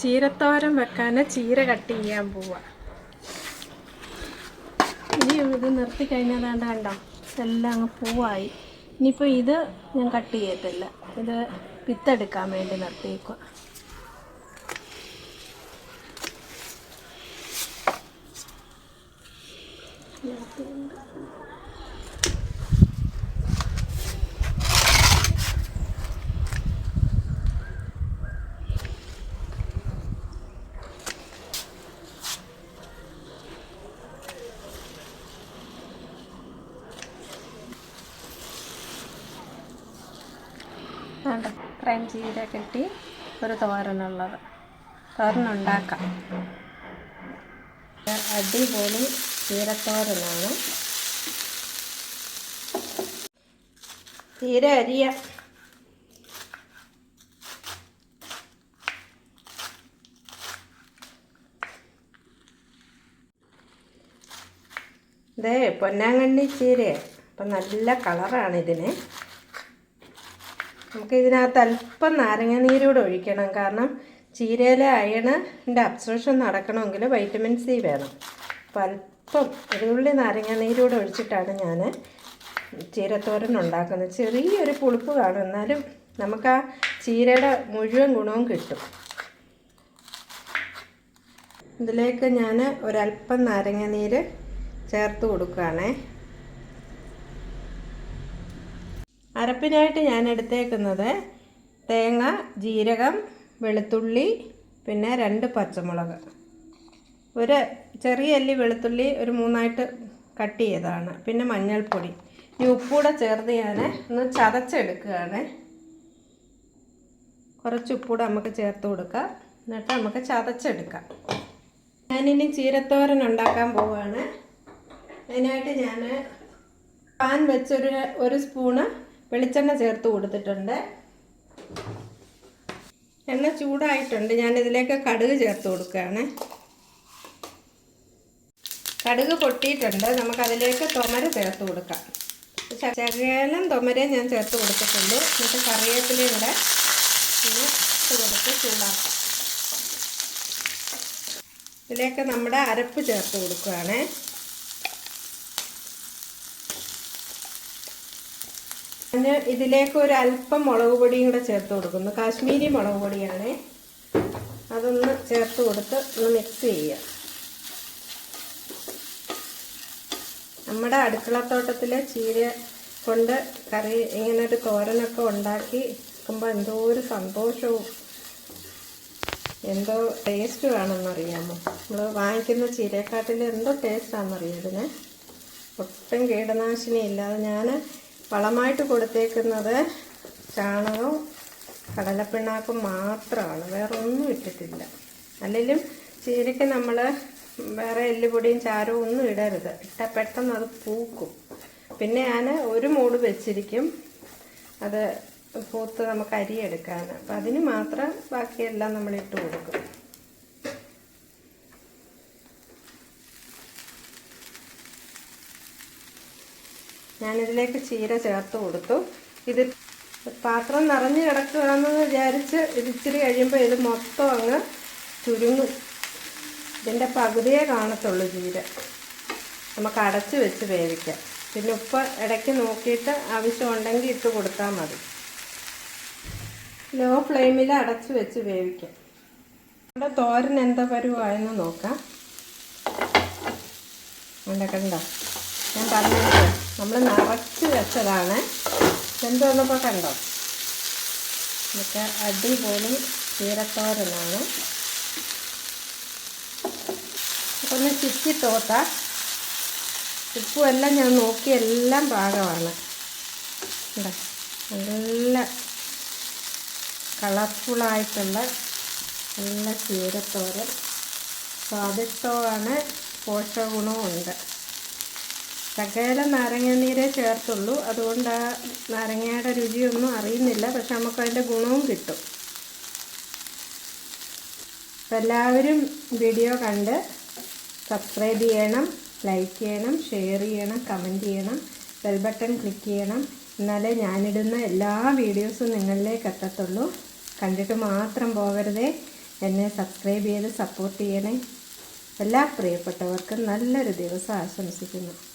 ചീരത്തോരൻ വെക്കാൻ ചീര കട്ട് ചെയ്യാൻ പോവാ. ഇനി ഇത് നിർത്തി കഴിഞ്ഞതാണ്ട് കണ്ടോ? എല്ലാം അങ്ങ് പൂവായി. ഇനിയിപ്പോൾ ഇത് ഞാൻ കട്ട് ചെയ്യത്തില്ല. ഇത് വിത്തെടുക്കാൻ വേണ്ടി നിർത്തിയേക്കുക വേണ്ട ഇത്രയും ചീര കിട്ടി ഒരു തോരനുള്ളത്. തോരനുണ്ടാക്കാം. അടിപൊളി ചീരത്തോരനാണ്. ചീര അരിയ. ഇതേ പൊന്നാങ്കണ്ണി ചീര അപ്പം നല്ല കളറാണ് ഇതിന്. നമുക്ക് ഇതിനകത്ത് അല്പം നാരങ്ങ നീരൂടെ ഒഴിക്കണം. കാരണം ചീരയിലെ അയണിന്റെ അബ്സോർഷൻ നടക്കണമെങ്കിൽ വൈറ്റമിൻ സി വേണം. അപ്പോൾ അല്പം ഒരു നാരങ്ങ നീരൂടെ ഒഴിച്ചിട്ടാണ് ഞാൻ ചീരത്തോരൻ ഉണ്ടാക്കുന്നത്. ചെറിയൊരു പുളിപ്പ് കാണും എന്നാലും നമുക്ക് ആ ചീരയുടെ മുഴുവൻ ഗുണവും കിട്ടും. ഇതിലേക്ക് ഞാൻ ഒരല്പം നാരങ്ങ നീര് ചേർത്ത് കൊടുക്കുകയാണേ. അരപ്പിനായിട്ട് ഞാൻ എടുത്തേക്കുന്നത് തേങ്ങ ജീരകം വെളുത്തുള്ളി പിന്നെ രണ്ട് പച്ചമുളക്. ഒരു ചെറിയ അല്ലി വെളുത്തുള്ളി ഒരു മൂന്നായിട്ട് കട്ട് ചെയ്തതാണ്. പിന്നെ മഞ്ഞൾപ്പൊടി. ഈ ഉപ്പൂടെ ചേർത്ത് ഞാൻ ഒന്ന് ചതച്ചെടുക്കുകയാണ്. കുറച്ച് ഉപ്പൂടെ നമുക്ക് ചേർത്ത് കൊടുക്കാം. എന്നിട്ട് നമുക്ക് ചതച്ചെടുക്കാം. ഞാനിനി ചീരത്തോരൻ ഉണ്ടാക്കാൻ പോവുകയാണ്. അതിനായിട്ട് ഞാൻ പാൻ വെച്ചൊരു ഒരു സ്പൂണ് വെളിച്ചെണ്ണ ചേർത്ത് കൊടുത്തിട്ടുണ്ട്. എണ്ണ ചൂടായിട്ടുണ്ട്. ഞാൻ ഇതിലേക്ക് കടുക് ചേർത്ത് കൊടുക്കുകയാണ്. കടുക് പൊട്ടിയിട്ടുണ്ട്. നമുക്കതിലേക്ക് തൊമര ചേർത്ത് കൊടുക്കാം. ശകലം തൊമരയും ഞാൻ ചേർത്ത് കൊടുത്തിട്ടുള്ളൂ എന്നിട്ട് കറിവേപ്പിലയും കൂടെ കൊടുത്ത് ചൂടാക്കാം. ഇതിലേക്ക് നമ്മുടെ അരപ്പ് ചേർത്ത് കൊടുക്കുകയാണേ. ഞാൻ ഇതിലേക്ക് ഒരു അല്പം മുളക് പൊടിയും കൂടെ ചേർത്ത് കൊടുക്കുന്നു. കാശ്മീരി മുളക് പൊടിയാണ്. അതൊന്ന് ചേർത്ത് കൊടുത്ത് ഒന്ന് മിക്സ് ചെയ്യുക. നമ്മുടെ അടുക്കളത്തോട്ടത്തിലെ ചീര കൊണ്ട് കറി ഇങ്ങനെ ഒരു തോരനൊക്കെ ഉണ്ടാക്കി വെക്കുമ്പോൾ എന്തോ ഒരു സന്തോഷവും എന്തോ ടേസ്റ്റ് വേണമെന്നറിയാമോ? നമ്മൾ വാങ്ങിക്കുന്ന ചീരക്കാട്ടിൽ എന്തോ ടേസ്റ്റാണെന്നറിയാം ഇതിന്? ഒട്ടും കീടനാശിനി ഇല്ലാതെ ഞാൻ വളമായിട്ട് കൊടുത്തേക്കുന്നത് ചാണകവും കടലപ്പിണ്ണാക്കും മാത്രമാണ്. വേറെ ഒന്നും ഇട്ടിട്ടില്ല. അല്ലെങ്കിലും ചീരയ്ക്ക് നമ്മൾ വേറെ എല്ലുപൊടിയും ചാരവും ഒന്നും ഇടരുത്. ഇട്ടാൽ പെട്ടെന്ന് അത് പൂക്കും. പിന്നെ ഞാൻ ഒരു മൂട് വെച്ചിരിക്കും. അത് പൂത്ത് നമുക്ക് അരിയെടുക്കാൻ അപ്പം അതിന് മാത്രം ബാക്കിയെല്ലാം നമ്മൾ ഇട്ട് കൊടുക്കും. ഞാനിതിലേക്ക് ചീര ചേർത്ത് കൊടുത്തു. ഇത് പാത്രം നിറഞ്ഞു കിടക്കുകയാണെന്ന് വിചാരിച്ച് ഇത് കഴിയുമ്പോൾ ഇത് മൊത്തം അങ്ങ് ചുരുങ്ങും. ഇതിന്റെ പകുതിയേ കാണത്തുള്ളൂ ചീര. നമുക്ക് അടച്ച് വെച്ച് വേവിക്കാം. പിന്നെ ഉപ്പ് ഇടയ്ക്ക് നോക്കിയിട്ട് ആവശ്യമുണ്ടെങ്കിൽ ഇട്ട് കൊടുത്താൽ മതി. ലോ ഫ്ലെയിമിൽ അടച്ച് വെച്ച് വേവിക്കാം. നമ്മുടെ തോരൻ എന്താ പരുവായെന്ന് നോക്കാം. കണ്ട? കണ്ടോ ഞാൻ പറഞ്ഞത് നമ്മൾ നിറച്ച് വെച്ചതാണ്. എന്ത് വന്നപ്പോൾ കണ്ടോ? ഇതൊക്കെ അടിപൊളി ചീരത്തോരനാണ്. ഒന്ന് ചിറ്റി തോത്ത ഉപ്പും എല്ലാം ഞാൻ നോക്കി എല്ലാം പാകമാണ്. നല്ല കളർഫുള്ളായിട്ടുള്ള നല്ല ചീരത്തോരൻ. സ്വാദിഷ്ടമാണ് പോഷകഗുണവും ഉണ്ട്. ശകലം നാരങ്ങാനീരേ ചേർത്തുള്ളൂ. അതുകൊണ്ട് ആ നാരങ്ങയുടെ രുചിയൊന്നും അറിയുന്നില്ല. പക്ഷെ നമുക്ക് അതിന്റെ ഗുണവും കിട്ടും. അപ്പം എല്ലാവരും വീഡിയോ കണ്ട് സബ്സ്ക്രൈബ് ചെയ്യണം ലൈക്ക് ചെയ്യണം ഷെയർ ചെയ്യണം കമന്റ് ചെയ്യണം ബെൽ ബട്ടൺ ക്ലിക്ക് ചെയ്യണം. എന്നാലേ ഞാനിടുന്ന എല്ലാ വീഡിയോസും നിങ്ങളിലേക്ക് എത്തത്തുള്ളൂ. കണ്ടിട്ട് മാത്രം പോകരുതേ. എന്നെ സബ്സ്ക്രൈബ് ചെയ്ത് സപ്പോർട്ട് ചെയ്യണേ. എല്ലാ പ്രിയപ്പെട്ടവർക്കും നല്ലൊരു ദിവസം ആശംസിക്കുന്നു.